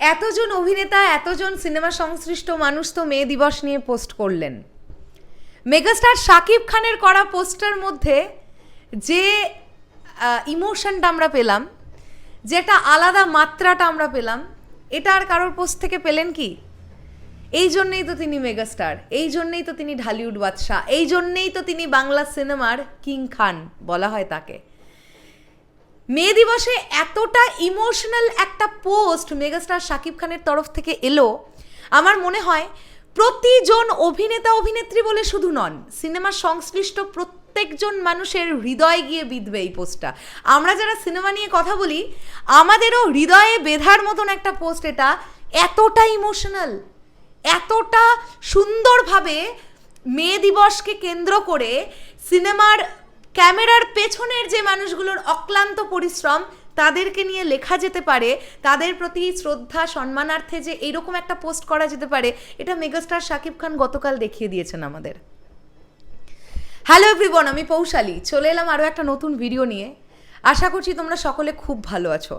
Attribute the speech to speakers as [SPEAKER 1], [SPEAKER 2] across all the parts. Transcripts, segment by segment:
[SPEAKER 1] এতজন অভিনেতা, এতজন সিনেমা সংশ্লিষ্ট মানুষ তো মে দিবস নিয়ে পোস্ট করলেন। মেগাস্টার শাকিব খানের করা পোস্টার মধ্যে যে ইমোশনটা আমরা পেলাম যেটা আলাদা মাত্রাটা আমরা পেলাম, এটা আর কারোর পোস্ট থেকে পেলেন কি? এই জন্যেই তো তিনি মেগাস্টার, এই জন্যেই তো তিনি ঢালিউড বাদশাহ, এই জন্যেই তো তিনি বাংলা সিনেমার কিং খান বলা হয় তাকে। মে দিবসে এতটা ইমোশনাল একটা পোস্ট মেগাস্টার শাকিব খানের তরফ থেকে এলো। আমার মনে হয় প্রতিজন অভিনেতা, অভিনেত্রী বলে শুধু নন সিনেমা সংশ্লিষ্ট প্রত্যেকজন মানুষের হৃদয়ে গিয়ে বিঁধবে এই পোস্টটা আমরা যারা সিনেমা নিয়ে কথা বলি, আমাদেরও হৃদয়ে বেধার মতন একটা পোস্ট এটা। এতটা ইমোশনাল এতটা সুন্দরভাবে মে দিবসকে কেন্দ্র করে সিনেমার ক্যামেরার পেছনের যে মানুষগুলোর অক্লান্ত পরিশ্রম, তাদেরকে নিয়ে লেখা যেতে পারে, তাদের প্রতি শ্রদ্ধা, সম্মানার্থে যে এইরকম একটা পোস্ট করা যেতে পারে, এটা মেগাস্টার শাকিব খান গতকাল দেখিয়ে দিয়েছেন আমাদের। হ্যালো এভরিবন আমি পৌশালী। চলে এলাম আরও একটা নতুন ভিডিও নিয়ে। আশা করছি তোমরা সকলে খুব ভালো আছো।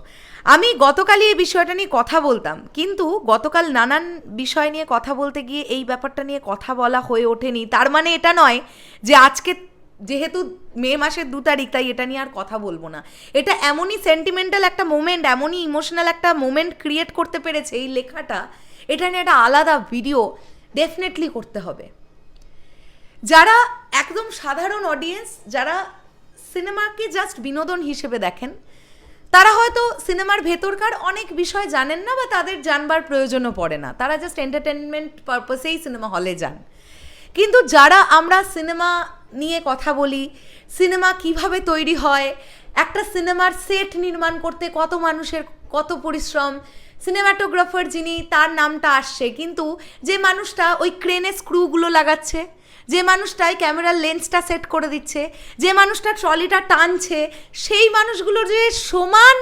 [SPEAKER 1] আমি গতকালই এই বিষয়টা নিয়ে কথা বলতাম, কিন্তু গতকাল নানান বিষয় নিয়ে কথা বলতে গিয়ে এই ব্যাপারটা নিয়ে কথা বলা হয়ে ওঠেনি। তার মানে এটা নয় যে আজকে যেহেতু মে মাসের দু তারিখ, তাই এটা নিয়ে আর কথা বলব না। এটা এমনই সেন্টিমেন্টাল একটা মোমেন্ট এমনই ইমোশনাল একটা মোমেন্ট ক্রিয়েট করতে পেরেছে এই লেখাটা। এটা নিয়ে একটা আলাদা ভিডিও ডেফিনেটলি করতে হবে। যারা একদম সাধারণ অডিয়েন্স যারা সিনেমাকে জাস্ট বিনোদন হিসেবে দেখেন, তারা হয়তো সিনেমার ভেতরকার অনেক বিষয় জানেন না বা তাদের জানবার প্রয়োজনও পড়ে না। তারা জাস্ট এন্টারটেনমেন্ট পারপাসেই সিনেমা হলে যান। কিন্তু যারা আমরা সিনেমা নিয়ে কথা বলি। সিনেমা কীভাবে তৈরি হয়? একটা সিনেমার সেট নির্মাণ করতে কত মানুষের কত পরিশ্রম? সিনেমাটোগ্রাফার যিনি, তার নামটা আসছে। কিন্তু যে মানুষটা ওই ক্রেনে স্ক্রুগুলো লাগাচ্ছে, যে মানুষটাই ক্যামেরার লেন্সটা সেট করে দিচ্ছে, যে মানুষটা ট্রলিটা টানছে, সেই মানুষগুলোর যে সমান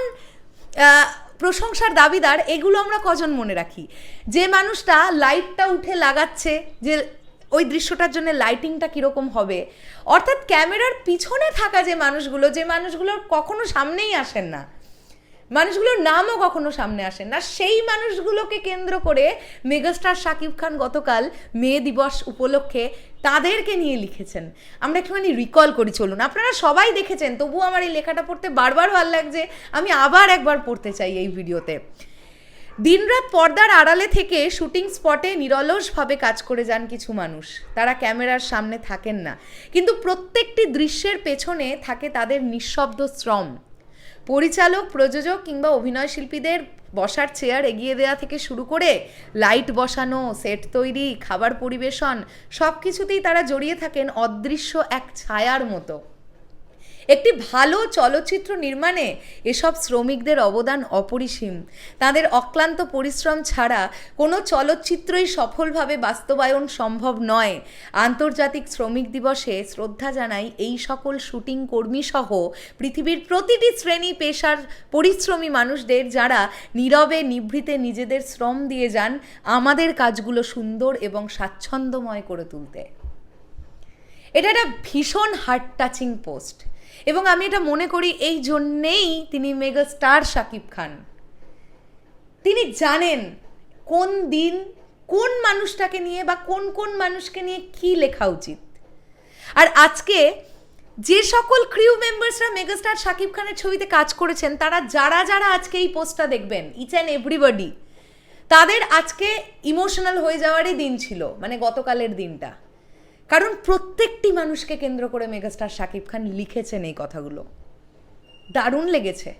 [SPEAKER 1] প্রশংসার দাবিদার, এগুলো আমরা কজন মনে রাখি? যে মানুষটা লাইটটা উঠে লাগাচ্ছে, যে ওই দৃশ্যটার জন্য লাইটিংটা কীরকম হবে? অর্থাৎ ক্যামেরার পিছনে থাকা যে মানুষগুলো, যে মানুষগুলোর কখনো সামনেই আসেন না, মানুষগুলোর নামও কখনো সামনে আসেন না, সেই মানুষগুলোকে কেন্দ্র করে মেগাস্টার শাকিব খান গতকাল মে দিবস উপলক্ষে তাদেরকে নিয়ে লিখেছেন। আমরা একটুখানি রিকল করি, চলুন। আপনারা সবাই দেখেছেন, তবুও আমার এই লেখাটা পড়তে বারবার ভালো লাগছে। আমি আবার একবার পড়তে চাই এই ভিডিওতে দিনরাত পর্দার আড়ালে থেকে শুটিং স্পটে নিরলসভাবে কাজ করে যান কিছু মানুষ। তারা ক্যামেরার সামনে থাকেন না। কিন্তু প্রত্যেকটি দৃশ্যের পেছনে থাকে তাদের নিঃশব্দ শ্রম। পরিচালক, প্রযোজক কিংবা অভিনয় শিল্পীদের বসার চেয়ার এগিয়ে দেওয়া থেকে শুরু করে লাইট বসানো, সেট তৈরি, খাবার পরিবেশন সব কিছুতেই তারা জড়িয়ে থাকেন অদৃশ্য এক ছায়ার মতো। একটি ভালো চলচ্চিত্র নির্মাণে এসব শ্রমিকদের অবদান অপরিসীম। তাদের অক্লান্ত পরিশ্রম ছাড়া কোনো চলচ্চিত্রই সফলভাবে বাস্তবায়ন সম্ভব নয়। আন্তর্জাতিক শ্রমিক দিবসে শ্রদ্ধা জানাই এই সকল শুটিং কর্মী সহ পৃথিবীর প্রতিটি শ্রেণি পেশার পরিশ্রমী মানুষদের যারা নীরবে নিভৃতে নিজেদের শ্রম দিয়ে যান, আমাদের কাজগুলো সুন্দর এবং স্বাচ্ছন্দ্যময় করে তুলতে। এটা একটা ভীষণ হার্ট টাচিং পোস্ট এবং আমি এটা মনে করি, এই জন্যেই তিনি মেগা স্টার শাকিব খান। তিনি জানেন কোন দিন কোন মানুষটাকে নিয়ে বা কোন কোন মানুষকে নিয়ে কি লেখা উচিত। আর আজকে যে সকল ক্রিউ মেম্বার্সরা মেগাস্টার শাকিব খানের ছবিতে কাজ করেছেন, তারা যারা যারা আজকে এই পোস্টটা দেখবেন ইচ অ্যান্ড এভরিবডি তাদের আজকে ইমোশনাল হয়ে যাওয়ারই দিন ছিল মানে গতকালের দিনটা। কারণ প্রত্যেকটি মানুষকে কেন্দ্র করে মেগাস্টার শাকিব খান লিখেছেন এই কথাগুলো। দারুণ লেগেছে।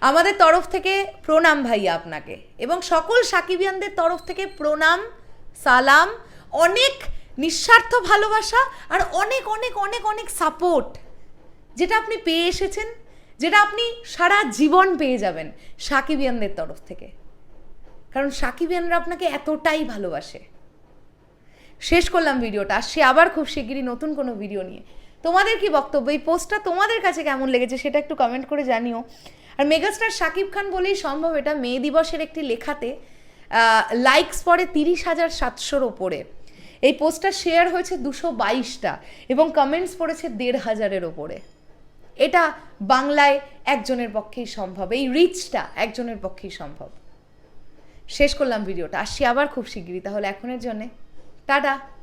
[SPEAKER 1] আমাদের তরফ থেকে প্রণাম ভাইয়া আপনাকে এবং সকল সাকিবিয়ানদের তরফ থেকে প্রণাম, সালাম, অনেক নিঃস্বার্থ ভালোবাসা আর অনেক অনেক অনেক অনেক সাপোর্ট যেটা আপনি পেয়ে এসেছেন, যেটা আপনি সারা জীবন পেয়ে যাবেন সাকিবিয়ানদের তরফ থেকে। কারণ সাকিবিয়ানরা আপনাকে এতটাই ভালোবাসে। শেষ করলাম ভিডিওটা। আসছি আবার খুব শিগগিরই নতুন কোনো ভিডিও নিয়ে। তোমাদের কি বক্তব্য? এই পোস্টটা তোমাদের কাছে কেমন লেগেছে সেটা একটু কমেন্ট করে জানিও। আর মেগাস্টার শাকিব খান বলেই সম্ভব এটা মে দিবসের একটি লেখাতে লাইকস পড়ে তিরিশ হাজার সাতশোর ওপরে। এই পোস্টটা শেয়ার হয়েছে দুশো বাইশটা এবং কমেন্টস পড়েছে দেড় হাজারের ওপরে। এটা বাংলায় একজনের পক্ষেই সম্ভব, এই রিচটা একজনের পক্ষেই সম্ভব। শেষ করলাম ভিডিওটা আসছি আবার খুব শিগগিরই, তাহলে এখনের জন্যে டாடா.